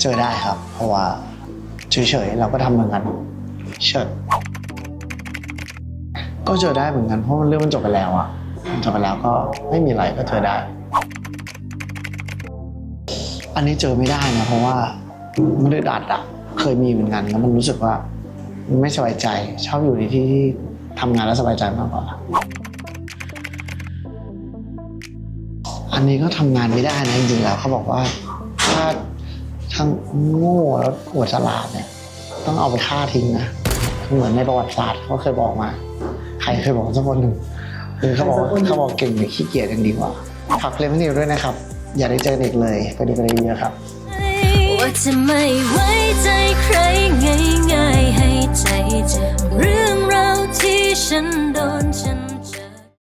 เจอได้ครับ เพราะว่าเฉยๆเราก็ทำเหมือนกันเชิดก็เจอได้เหมือนกันเพราะมันเรื่องมันจบไปแล้วอะมันจบไปแล้วก็ไม่มีอะไรก็เจอได้ อันนี้เจอไม่ได้นะเพราะว่ามันอึดอัดอะเคยมีเหมือนกันแล้วมันรู้สึกว่าไม่สบายใจ ชอบอยู่ในที่ที่ทำงานแล้วสบายใจมากกว่าอันนี้ก็ทำงานไม่ได้นะจริงๆแล้วเขาบอกว่าถ้า ทั้งโง่แล้วหัวฉลาดเนี่ย ต้องเอาไปฆ่าทิ้งนะคือเหมือนในประวัติศาสตร์เขาเคยบอกมา ใครเคยบอกสักคนหนึ่งคือเขาบอกว่าเขาบอกเก่งหรือขี้เกียจกันดีกว่าฝากเพลงพี่นิวด้วยนะครับ อย่าได้เจอเด็กเลยไปดูกันเยอะๆครับว่าจะไม่ไว้ใจใครง่ายๆให้ใจเจ็บเรื่องราวที่ฉันโดนฉัน